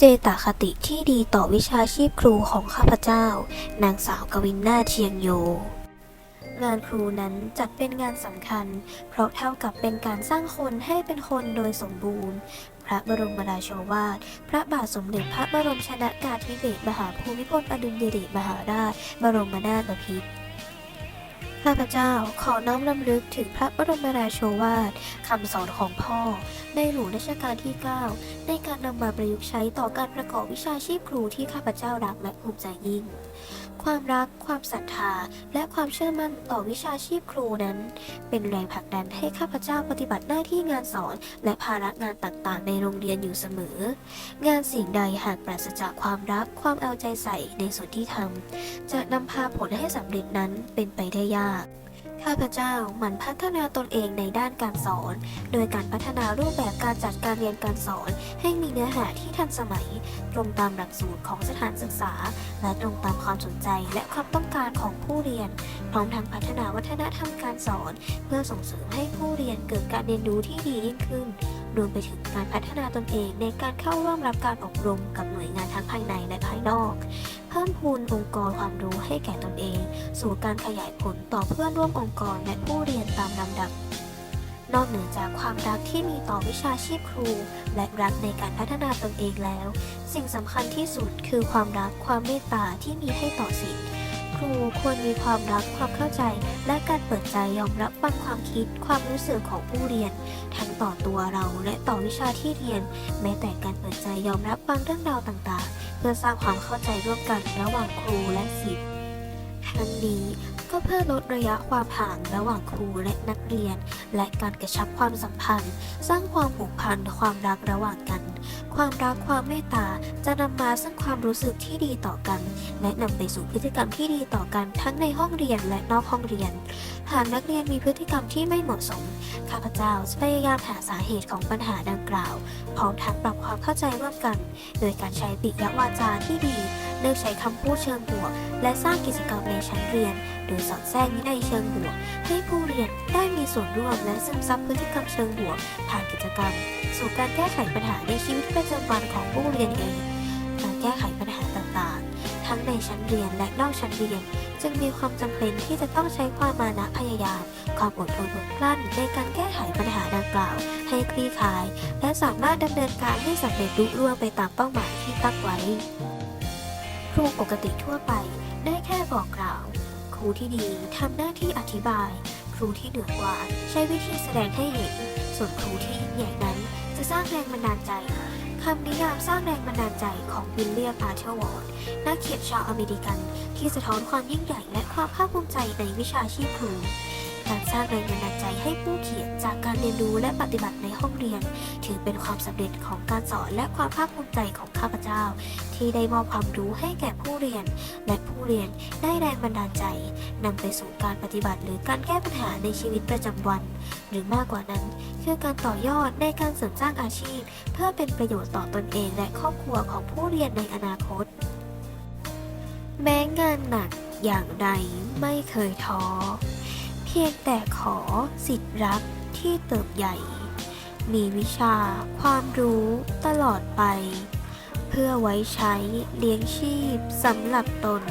เจตคติที่ดีต่อวิชาชีพครูของข้าพเจ้า นางสาวกวินนาเชียงโย งานครูนั้นจัดเป็นงานสำคัญ เพราะเท่ากับเป็นการสร้างคนให้เป็นคนโดยสมบูรณ์ พระบรมราโชวาท พระบาทสมเด็จพระบรมชนากาธิเบศรมหาภูมิพลอดุลยเดชมหาราช บรมนาถบพิตร ข้าพเจ้าขอน้อมรำลึกถึงพระบรมราโชวาทคำสอนของพ่อ ในหลวงรัชกาลที่ 9 ในการนำมาประยุกต์ใช้ต่อการประกอบวิชาชีพครูที่ข้าพเจ้ารักและภูมิใจยิ่ง ความรัก ความศรัทธา และความเชื่อมั่นต่อวิชาชีพครูนั้น เป็นแรงผลักดันให้ข้าพเจ้าปฏิบัติหน้าที่งานสอน และภาระงานต่างๆ ในโรงเรียนอยู่เสมอ งานสิ่งใดหากปราศจากความรัก ความเอาใจใส่ในส่วนที่ทำจะนำพาผลให้สำเร็จนั้นเป็นไปได้ยากข้าพเจ้าหมั่นพัฒนาตนเองในด้านการสอน โดยการพัฒนารูปแบบการจัดการเรียนการสอน ให้มีเนื้อหาที่ทันสมัย ตรงตามหลักสูตรของสถานศึกษา และตรงตามความสนใจและความต้องการของผู้เรียน พร้อมทั้งพัฒนาวัฒนธรรมการสอน เพื่อส่งเสริมให้ผู้เรียนเกิดการเรียนรู้ที่ดียิ่งขึ้นรวมไปถึงการพัฒนาตนเองในการเข้าร่วมรับการอบรมกับหน่วยงานทั้งภายในและภายนอก พิ่มพูนองค์กรความรู้ให้แก่ตนเอง สู่การขยายผลต่อเพื่อนร่วมองค์กรและผู้เรียนตามลำดับ นอกเหนือจากความรักที่มีต่อวิชาชีพครู และรักในการพัฒนาตนเองแล้ว สิ่งสำคัญที่สุดคือความรักความเมตตาที่มีให้ต่อศิษย์ครูควรมีความรักความเข้าใจ และการเปิดใจยอมรับฟังความคิด ความรู้สึกของผู้เรียน ทั้งต่อตัวเราและต่อวิชาที่เรียน แม้แต่การเปิดใจยอมรับฟังเรื่องราวต่างๆ เพื่อสร้างความเข้าใจร่วมกันระหว่างครูและศิษย์ทั้งนี้ก็เพื่อลดระยะความห่างระหว่างครูและนักเรียน และการกระชับความสัมพันธ์ สร้างความผูกพันความรักระหว่างกัน ความรักความเมตตาจะนำมาซึ่งความรู้สึกที่ดีต่อกัน และนำไปสู่พฤติกรรมที่ดีต่อกันทั้งในห้องเรียนและนอกห้องเรียน หากนักเรียนมีพฤติกรรมที่ไม่เหมาะสม ข้าพเจ้าจะพยายามหาสาเหตุของปัญหาดังกล่าว พร้อมทั้งปรับความเข้าใจร่วมกัน โดยการใช้ปิยวาจาที่ดี เลือกใช้คำพูดเชิงบวก และสร้างกิจกรรมในชั้นเรียน โดยสอดแทรกวินัยเชิงบวก ให้ผู้เรียนได้มีส่วนร่วมและซึมซับพฤติกรรมเชิงบวก ผ่านกิจกรรม สู่การแก้ไขปัญหาในชีวิตประจำวันของผู้เรียนเอง การแก้ไข ชั้นเรียนและนอกชั้นเรียน จึงมีความจำเป็นที่จะต้องใช้ความมานะพยายาม ความอดทนอดกลั้นในการแก้ไขปัญหาดังกล่าว ให้คลี่คลาย และสามารถดำเนินการให้สำเร็จลุล่วงไปตามเป้าหมายที่ตั้งไว้ ครูปกติทั่วไปได้แค่บอกกล่าว ครูที่ดีทำหน้าที่อธิบาย ครูที่เหนือกว่า ใช้วิธีแสดงให้เห็น ส่วนครูที่ยิ่งใหญ่นั้น จะสร้างแรงบันดาลใจ คำนิยามสร้างแรงบันดาลใจของวิลเลียมอาร์เทอร์วอร์ดนักเขียนชาวอเมริกัน ที่สะท้อนความยิ่งใหญ่และความภาคภูมิใจในวิชาชีพครู การสร้างแรงบันดาลใจให้ผู้เขียนจากการเรียนรู้และปฏิบัติในห้องเรียน ถือเป็นความสำเร็จของการสอนและความภาคภูมิใจของข้าพเจ้า ที่ได้มอบความรู้ให้แก่ผู้เรียน และผู้เรียนได้แรงบันดาลใจนำไปสู่การปฏิบัติ หรือการแก้ปัญหาในชีวิตประจำวัน หรือมากกว่านั้น คือการต่อยอดในการเสริมสร้างอาชีพ เพื่อเป็นประโยชน์ต่อตนเอง และครอบครัวของผู้เรียนในอนาคต แม้งานหนักอย่างใดไม่เคยท้อ พียงแต่ขอสิทธิ์รักที่เติบใหญ่ มีวิชาความรู้ตลอดไป เพื่อไว้ใช้เลี้ยงชีพสำหรับตน